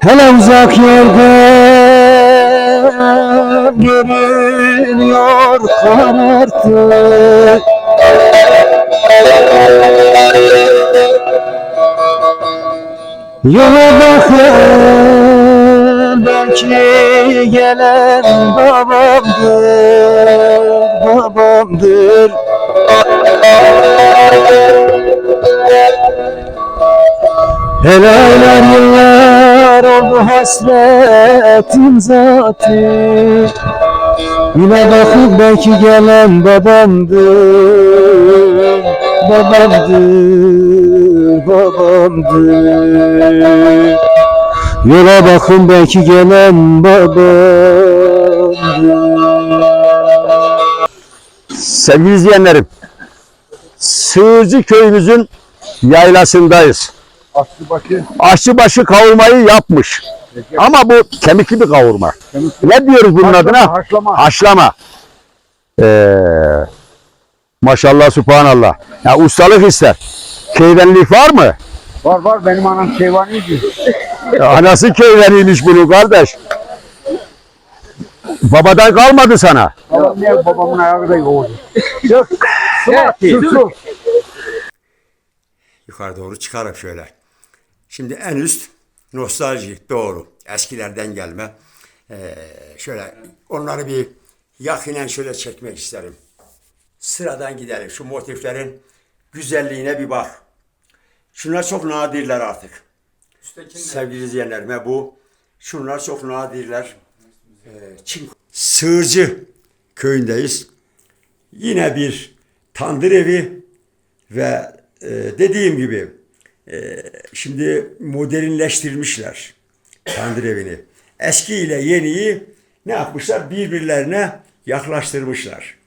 Hele uzak yerden görünüyor karartı Yola bakın belki gelen babamdır, babamdır Hele aylar yıllar oldu hasretin zatı. Yine bakıp belki gelen babamdır Babamdır, babamdır. Yola bakın belki gelen babamdır. Sevgili izleyenlerim, Sığırcı köyümüzün yaylasındayız. Aslıbaşı Aşçıbaşı kavurmayı yapmış. Ama bu kemikli bir kavurma. Ne diyoruz bunun Haşlama, adına? haşlama. Haşlama. Ee, maşallah, subhanallah. Ya ustalık ister. Keyvenlik var mı? var var benim anam şeyvaniydi. Anası keyveniymiş bunu kardeş. Babadan kalmadı sana. Ne babamın ayağı da yoğurdu. Yok. Yukarı doğru çıkarım şöyle. Şimdi en üst nostalji doğru. Eskilerden gelme. Ee, şöyle onları bir yakinen şöyle çekmek isterim. Sıradan gidelim. Şu motiflerin güzelliğine bir bak. Şunlar çok nadirler artık. Sevgili izleyenlerime bu. Şunlar çok nadirler. Ee, Çin. Sığırcı köyündeyiz. Yine bir tandır evi ve e, dediğim gibi e, şimdi modernleştirmişler tandır evini. Eski ile yeniyi ne yapmışlar? Birbirlerine yaklaştırmışlar.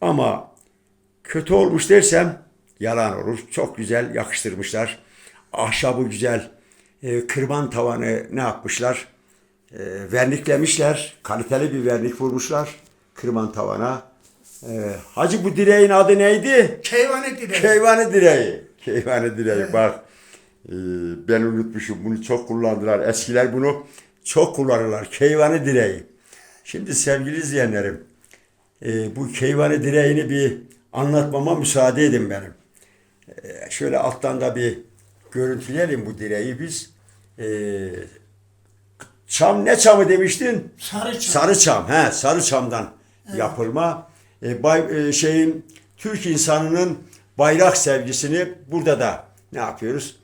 Ama kötü olmuş dersem yalan olur. Çok güzel yakıştırmışlar. Ahşabı güzel. E, kırman tavanı ne yapmışlar? E, verniklemişler. Kaliteli bir vernik vurmuşlar. Kırman tavana. E, Hacı bu direğin adı neydi? Keyvanı direği. Keyvane direği. Keyvane direği bak. Ee, ben unutmuşum. Bunu çok kullandılar. Eskiler bunu çok kullanırlar. Keyvane direği. Şimdi sevgili izleyenlerim e, bu keyvane direğini bir anlatmama müsaade edin benim. E, şöyle alttan da bir görüntüleyelim bu direği biz. E, çam ne çamı demiştin? Sarı çam. Sarı çam, he, sarı çamdan yapılma. E, bay, e, şeyin Türk insanının bayrak sevgisini burada da ne yapıyoruz?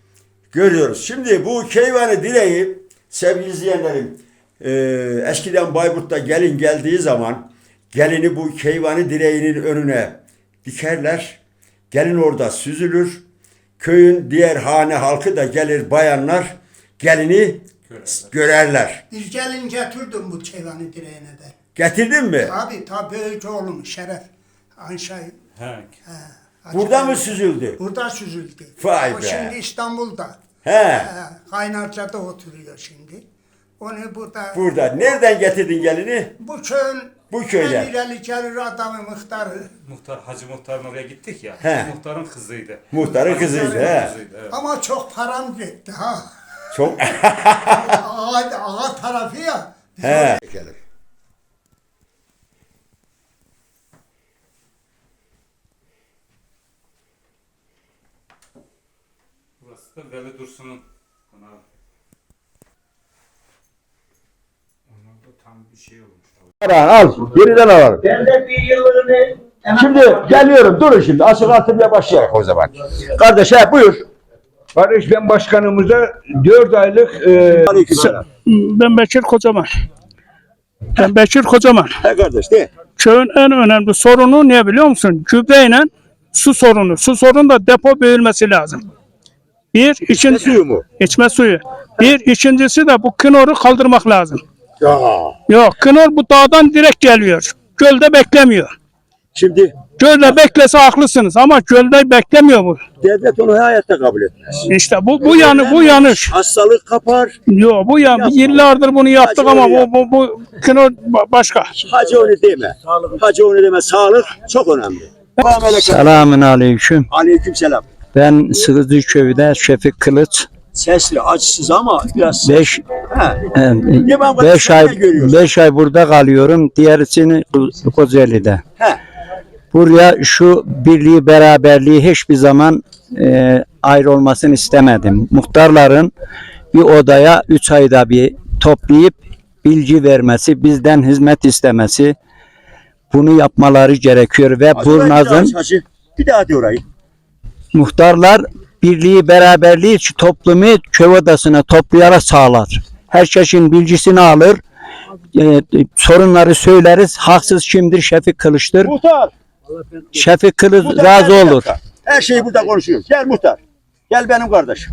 Görüyoruz. Şimdi bu keyvanı direği sevgili izleyenlerim e, eskiden Bayburt'ta gelin geldiği zaman gelini bu keyvanı direğinin önüne dikerler. Gelin orada süzülür. Köyün diğer hane halkı da gelir bayanlar gelini görerler. Biz gelin getirdim bu keyvanı direğine de. Getirdin mi? Abi tabi büyük oğlum Şeref. Anşay. He. Burada mı süzüldü? Burada süzüldü. Vay o be. şimdi İstanbul'da. He. He, Kaynarca'da oturuyor şimdi. Onu burada Burada. Nereden getirdin gelini? bu köyün Bu köyden. en ileri gelir adamı muhtarı. Muhtar, Hacı Muhtar'ın oraya gittik ya. He. Muhtarın kızıydı. Muhtarın kızıydı, Muhtar'ın he. kızıydı, evet. Ama çok param gitti ha. Çok. ağa, ağa tarafı ya. He. Burası da Veli Dursun'un konağı. Onlarda tam bir şey olmuş. Al. Geriden alalım. Ben de bir yılını Şimdi geliyorum. Durun şimdi. Açık artırmaya başlayalım o zaman. Kardeş he buyur. Barış ben başkanımıza 4 aylık e. Ben Bekir Kocaman. Ben Bekir Kocaman. He kardeş de. Köyün en önemli sorunu ne biliyor musun? Gübreyle su sorunu. Su sorunu da depo büyülmesi lazım. Bir, için, suyu mu? içme suyu. Bir, ikincisi de bu kınoru kaldırmak lazım. Ya. Yok, kınor bu dağdan direkt geliyor. Gölde beklemiyor. Şimdi Gölde beklese haklısınız ama gölde beklemiyor bu. devlet onu hayatta kabul etmez. İşte bu bu yanı bu yanlış. Hastalık kapar. Yok bu ya yıllardır bunu yaptık Hacı ama bu bu bu kınor ba- başka. Hacı onu deme. Hacı onu deme. Sağlık çok önemli. Selamün aleyküm. Aleyküm selam. Ben Sığızlı köyde Şefik Kılıç Sesli, açsız ama biraz 5 He. Yaban 5 sen ay? 5 ay burada kalıyorum. Diğerisini Ko- Kocaeli'de. He. Buraya şu birliği beraberliği hiçbir zaman e, ayrı olmasını istemedim. Muhtarların bir odaya 3 ayda bir toplayıp bilgi vermesi, bizden hizmet istemesi bunu yapmaları gerekiyor ve daha Burnaz'ın. Bir daha de orayı. Muhtarlar birliği beraberliği toplumu köy odasına toplayarak sağlar. Herkesin bilgisini alır. e, sorunları söyleriz. Haksız kimdir? Şefik Kılıç'tır. Muhtar. Şefik Kılıç muhtar razı olur. Her şeyi burada konuşuyoruz. Gel muhtar. Gel benim kardeşim.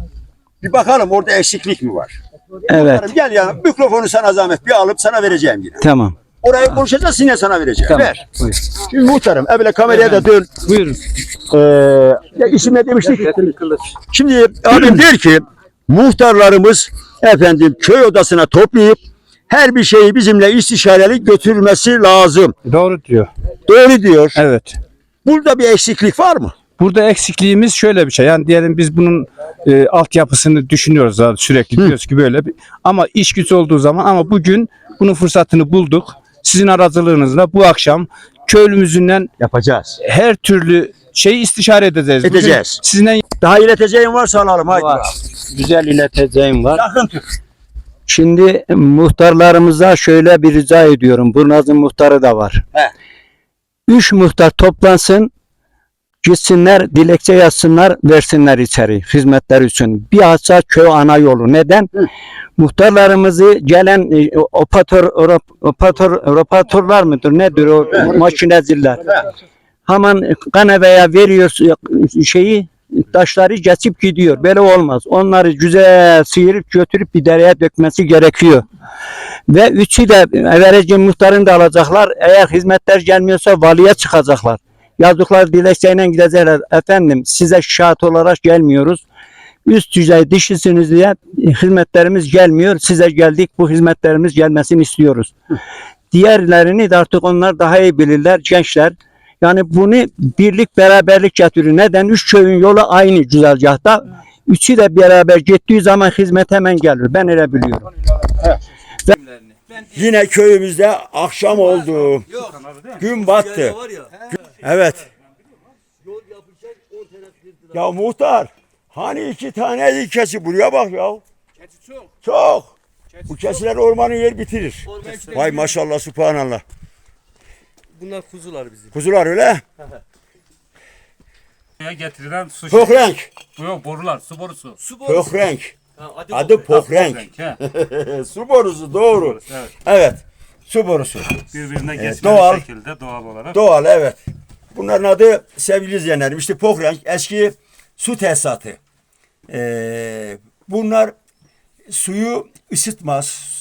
Bir bakalım orada eksiklik mi var? Evet. Muhtarım Gel ya mikrofonu sana zahmet bir alıp sana vereceğim yine. Tamam. Orayı konuşacağız yine sana vereceğim. Tamam. Ver. Şimdi muhtarım evvela kameraya da dön. Buyurun. Ee, ya isim ne demiştik? Şimdi abim der ki muhtarlarımız efendim köy odasına toplayıp her bir şeyi bizimle istişareli götürmesi lazım. Doğru diyor. Doğru diyor. Evet. Burada bir eksiklik var mı? Burada eksikliğimiz şöyle bir şey. Yani diyelim biz bunun e, altyapısını düşünüyoruz abi sürekli. Diyoruz ki böyle bir, ama iş güç olduğu zaman ama bugün bunun fırsatını bulduk. Sizin aracılığınızla bu akşam köylümüzünden Yapacağız. her türlü şeyi istişare edeceğiz. Bugün Edeceğiz. sizinle Daha ileteceğin varsa alalım. Haydi. Var. Güzel ileteceğim var. Yakın tut. Şimdi muhtarlarımıza şöyle bir rica ediyorum. Burnaz'ın muhtarı da var. He. Üç muhtar toplansın. Gitsinler, dilekçe yazsınlar, versinler içeri hizmetler için. Bir hassa köy ana yolu. Neden? Muhtarlarımızı gelen e, opatör, orop- opatör, opatörler mıdır? Nedir o makineciler? Hemen kanaveye veriyor şeyi, taşları geçip gidiyor. Böyle olmaz. Onları güzel sıyırıp götürüp bir dereye dökmesi gerekiyor. Ve üçü de vereceğim muhtarını da alacaklar. Eğer hizmetler gelmiyorsa valiye çıkacaklar. Yazdıkları dilekçeyle gidecekler. Efendim size şahit olarak gelmiyoruz. Üst düzey dişisiniz diye hizmetlerimiz gelmiyor. Size geldik bu hizmetlerimiz gelmesini istiyoruz. Diğerlerini de artık onlar daha iyi bilirler gençler. Yani bunu birlik beraberlik getiriyor. Neden? Üç köyün yolu aynı güzergahta. Üçü de beraber gittiği zaman hizmet hemen gelir. Ben öyle biliyorum. Yine köyümüzde akşam oldu. Gün battı. Evet. Ya muhtar hani iki tane ilkesi buraya bak ya. Çok. Bu kesiler ormanı yer bitirir. Vay maşallah subhanallah. Bunlar kuzular bizim. Kuzular öyle. Buraya getirilen su Pokrenk. Bu yok borular, su borusu. Su borusu. Pokrenk. Ha, adı Adı Pokrenk. pokrenk. Renk, he. Su borusu doğru. Evet. Evet. Su borusu. Birbirine geçmeli doğal. şekilde doğal olarak. Doğal evet. Bunların adı sevgili izleyenlerim işte Pokrenk eski su tesisatı. Ee, bunlar suyu ısıtmaz.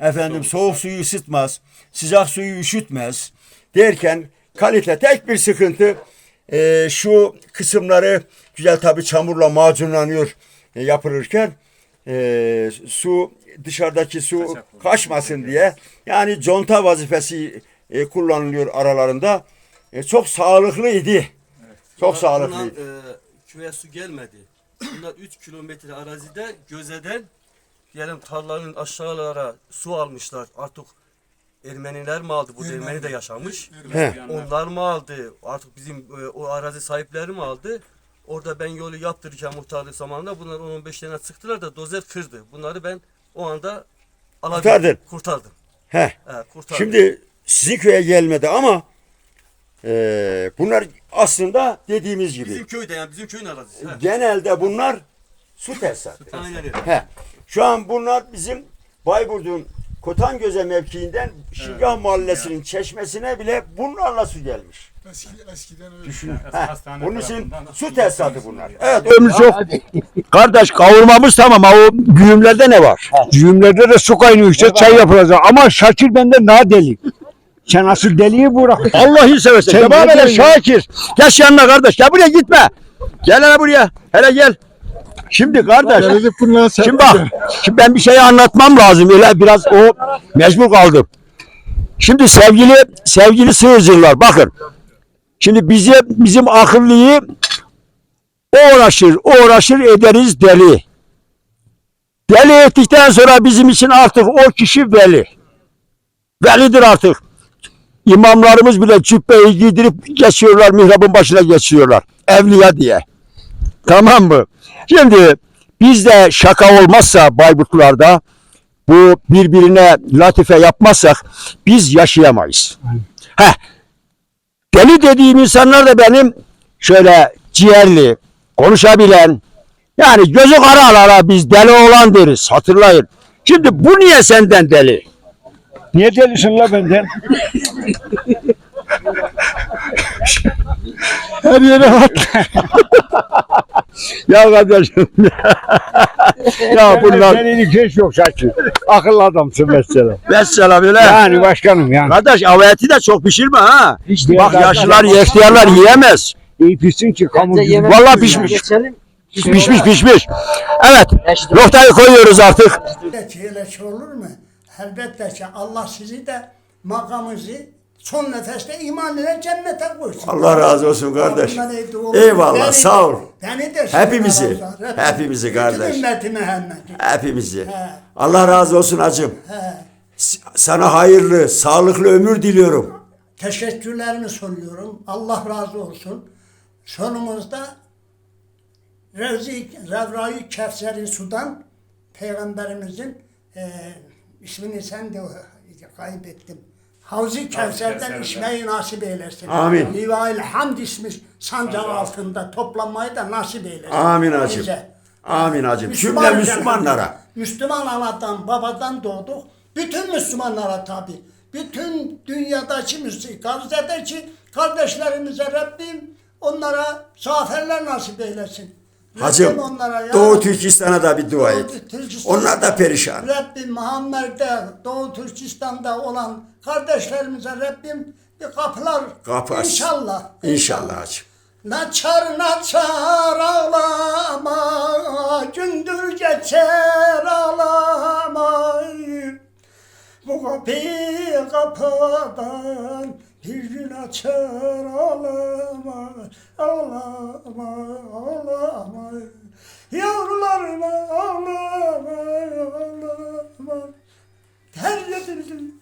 Efendim soğuk suyu ısıtmaz. Sıcak suyu üşütmez. Derken kalite tek bir sıkıntı ee, şu kısımları güzel tabi çamurla macunlanıyor e, yapılırken ee, su dışarıdaki su kaçmasın diye yani conta vazifesi e, kullanılıyor aralarında. E, çok sağlıklıydı. Çok Bunlar, sağlıklıydı. e, köye su gelmedi. Bunlar 3 kilometre arazide gözeden diyelim tarlanın aşağılara su almışlar. Artık Ermeniler mi aldı? Bu Ermeni de yaşamış. He. Onlar mı aldı? Artık bizim e, o arazi sahipleri mi aldı? Orada ben yolu yaptırırken muhtarlık zamanında bunlar 10-15 tane sıktılar da dozer kırdı. Bunları ben o anda alabildim. Kurtardın. Kurtardım. He. He, kurtardım. Şimdi sizin köye gelmedi ama e, bunlar aslında dediğimiz gibi bizim köyde yani bizim köyün arazisi. He. genelde bunlar su tesisatı. Aynen öyle. He. Şu an bunlar bizim Bayburt'un Kotangöze mevkiinden Şirgah Mahallesi'nin çeşmesine bile bunlarla su gelmiş. Düşün. He. hastane Bunun için tarafından su tesisatı bunlar. Evet ömrü çok. Kardeş kavurmamız tamam ama o güğümlerde ne var? Düğümlerde de su kaynıyor işte çay yapılacak. Ama Şakir benden daha deli. Sen asıl deliyi bırak. Allah'ı seversen. Sen Devam ne hele diyorsun? Şakir. Geç yanına kardeş. Gel buraya gitme. Gel hele buraya. Hele gel. Şimdi kardeş. Şimdi bak. Şimdi ben bir şeyi anlatmam lazım. Öyle biraz o mecbur kaldım. Şimdi sevgili sevgili sığırcılar bakın. Şimdi bize bizim akıllıyı uğraşır, uğraşır ederiz deli. Deli ettikten sonra bizim için artık o kişi veli. Velidir artık. İmamlarımız bile cübbeyi giydirip geçiyorlar, mihrabın başına geçiyorlar. Evliya diye. Tamam mı? Şimdi bizde şaka olmazsa Bayburtlularda bu birbirine latife yapmazsak biz yaşayamayız. Heh. Deli dediğim insanlar da benim şöyle ciğerli, konuşabilen, yani gözü karalara biz deli olan deriz. Hatırlayın. Şimdi bu niye senden deli? Niye delisin la benden? Her yere bak. ya kardeşim. ya bunlar. Delilik hiç yok Şakir. Akıllı adamsın mesela. Mesela böyle. Yani başkanım yani. Kardeş aveti de çok pişirme ha. Hiç Bak yaşlılar, ihtiyarlar yiyemez. İyi pişsin ki kamu gibi. Vallahi pişmiş. Pişmiş pişmiş. Evet. Noktayı koyuyoruz artık. Öyle şey olur mu? Elbette ki Allah sizi de makamınızı son nefeste iman ile cennete koysun. Allah razı olsun kardeş. Eyvallah, Beni- sağ ol. Beni de Hepimizi, olsun. hepimizi kardeş. Hepimizi. He. Allah razı olsun hacım. He. Sana hayırlı, sağlıklı ömür diliyorum. Teşekkürlerimi sunuyorum. Allah razı olsun. Sonumuzda Revzi, Revra-i Kevser-i Sudan Peygamberimizin e, ismini sen de kaybettim. Havzi Kevser'den içmeyi nasip eylesin. Amin. Livail Hamd ismi sancağı altında toplanmayı da nasip eylesin. Amin hacım. Bize. Amin hacım. Müslüman Müslümanlara. Müslüman anadan babadan doğduk. Bütün Müslümanlara tabi. Bütün dünyadaki Müslüman, Gazze'deki kardeşlerimize Rabbim onlara zaferler nasip eylesin. Hacım, ya Doğu Türkistan'a da bir dua et. Türkistan- Onlar da perişan. Rabbim Muhammed'de Doğu Türkistan'da olan kardeşlerimize Rabbim bir kapılar Kapı aç. İnşallah. İnşallah hacım. Naçar naçar ağlama, gündür geçer ağlama. Bu kapıyı kapadan bir gün açar ağlama, ağlama, ağlama. Yavrularıma ağlama, ağlama. Her yedim